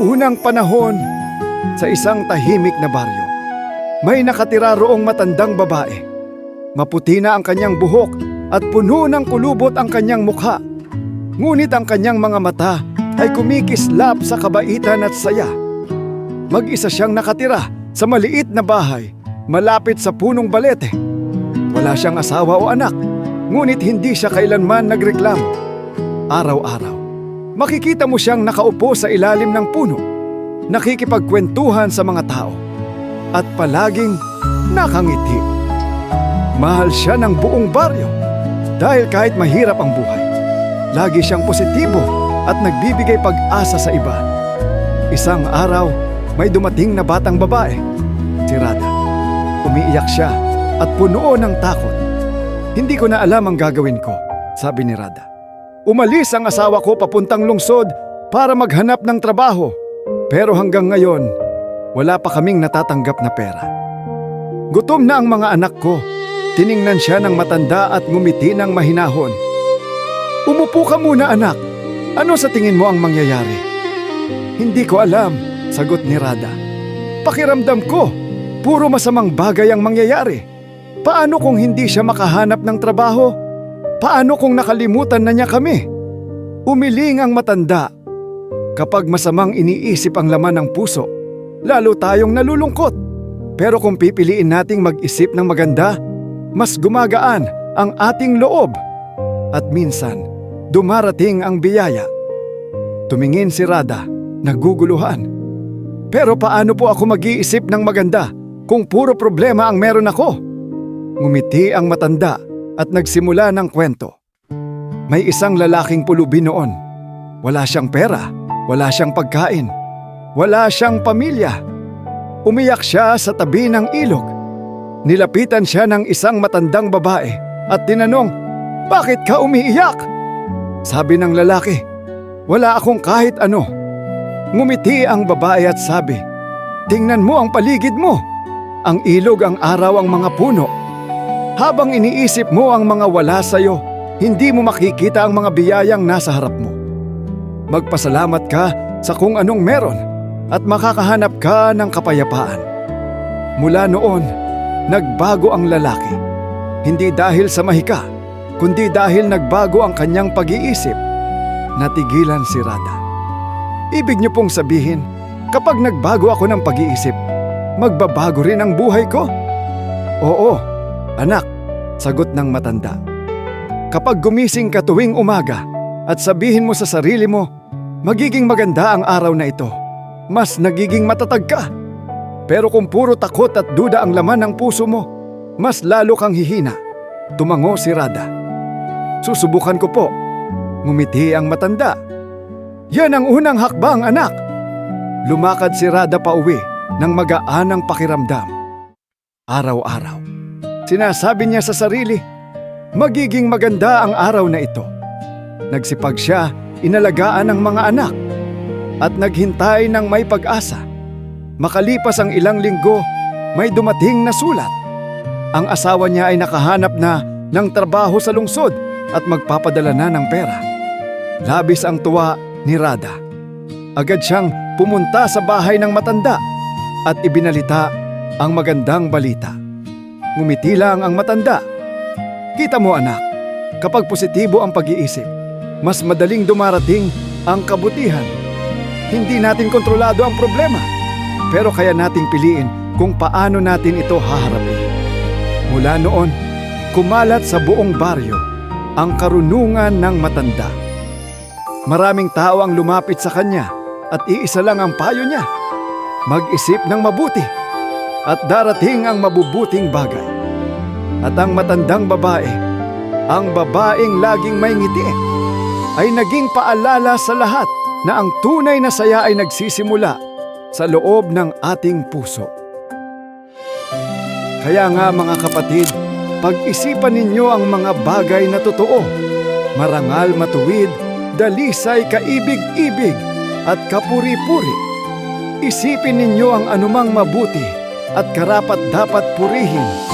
unang panahon, sa isang tahimik na baryo, may nakatira roong matandang babae. Maputi na ang kanyang buhok at puno ng kulubot ang kanyang mukha. Ngunit ang kanyang mga mata ay kumikislap sa kabaitan at saya. Mag-isa siyang nakatira sa maliit na bahay malapit sa punong balete. Wala siyang asawa o anak, ngunit hindi siya kailanman nagreklamo. Araw-araw, makikita mo siyang nakaupo sa ilalim ng puno, nakikipagkwentuhan sa mga tao, at palaging nakangiti. Mahal siya ng buong baryo dahil kahit mahirap ang buhay, lagi siyang positibo at nagbibigay pag-asa sa iba. Isang araw, may dumating na batang babae, si Rada. Umiiyak siya at puno ng takot. Hindi ko na alam ang gagawin ko, sabi ni Rada. Umalis ang asawa ko papuntang lungsod para maghanap ng trabaho. Pero hanggang ngayon, wala pa kaming natatanggap na pera. Gutom na ang mga anak ko. Tiningnan siya ng matanda at ngumiti ng mahinahon. Umupo ka muna anak. Ano sa tingin mo ang mangyayari? Hindi ko alam, sagot ni Rada. Pakiramdam ko, puro masamang bagay ang mangyayari. Paano kung hindi siya makahanap ng trabaho? Paano kung nakalimutan na niya kami? Umiling ang matanda. Kapag masamang iniisip ang laman ng puso, lalo tayong nalulungkot. Pero kung pipiliin nating mag-isip ng maganda, mas gumagaan ang ating loob. At minsan, dumarating ang biyaya. Tumingin si Rada, naguguluhan. Pero paano po ako mag-iisip ng maganda kung puro problema ang meron ako? Ngumiti ang matanda at nagsimula ng kwento. May isang lalaking pulubi noon. Wala siyang pera, wala siyang pagkain, wala siyang pamilya. Umiyak siya sa tabi ng ilog. Nilapitan siya ng isang matandang babae at tinanong, Bakit ka umiiyak? Sabi ng lalaki, Wala akong kahit ano. Ngumiti ang babae at sabi, Tingnan mo ang paligid mo. Ang ilog ang araw ang mga puno. Habang iniisip mo ang mga wala sa'yo, hindi mo makikita ang mga biyayang nasa harap mo. Magpasalamat ka sa kung anong meron at makakahanap ka ng kapayapaan. Mula noon, nagbago ang lalaki. Hindi dahil sa mahika, kundi dahil nagbago ang kanyang pag-iisip. Natigilan si Rada. Ibig niyo pong sabihin, kapag nagbago ako ng pag-iisip, magbabago rin ang buhay ko? Oo, anak, sagot ng matanda. Kapag gumising ka tuwing umaga at sabihin mo sa sarili mo, magiging maganda ang araw na ito, mas nagiging matatag ka. Pero kung puro takot at duda ang laman ng puso mo, mas lalo kang hihina. Tumango si Rada. Susubukan ko po. Ngumiti ang matanda. Yan ang unang hakbang, anak. Lumakad si Rada pa uwi ng magaanang pakiramdam. Araw-araw, sinasabi niya sa sarili, magiging maganda ang araw na ito. Nagsipag siya, inalagaan ang mga anak, at naghintay ng may pag-asa. Makalipas ang ilang linggo, may dumating na sulat. Ang asawa niya ay nakahanap na ng trabaho sa lungsod at magpapadala na ng pera. Labis ang tuwa ni Rada. Agad siyang pumunta sa bahay ng matanda at ibinalita ang magandang balita. Ngumiti lang ang matanda. Kita mo anak, kapag positibo ang pag-iisip, mas madaling dumarating ang kabutihan. Hindi natin kontrolado ang problema, pero kaya nating piliin kung paano natin ito haharapin. Mula noon, kumalat sa buong baryo ang karunungan ng matanda. Maraming tao ang lumapit sa kanya at iisa lang ang payo niya. Mag-isip ng mabuti at darating ang mabubuting bagay. At ang matandang babae, ang babaeng laging may ngiti, ay naging paalala sa lahat na ang tunay na saya ay nagsisimula sa loob ng ating puso. Kaya nga mga kapatid, pag-isipan ninyo ang mga bagay na totoo, marangal matuwid, dalisay kaibig-ibig at kapuri-puri. Isipin ninyo ang anumang mabuti at karapat dapat purihin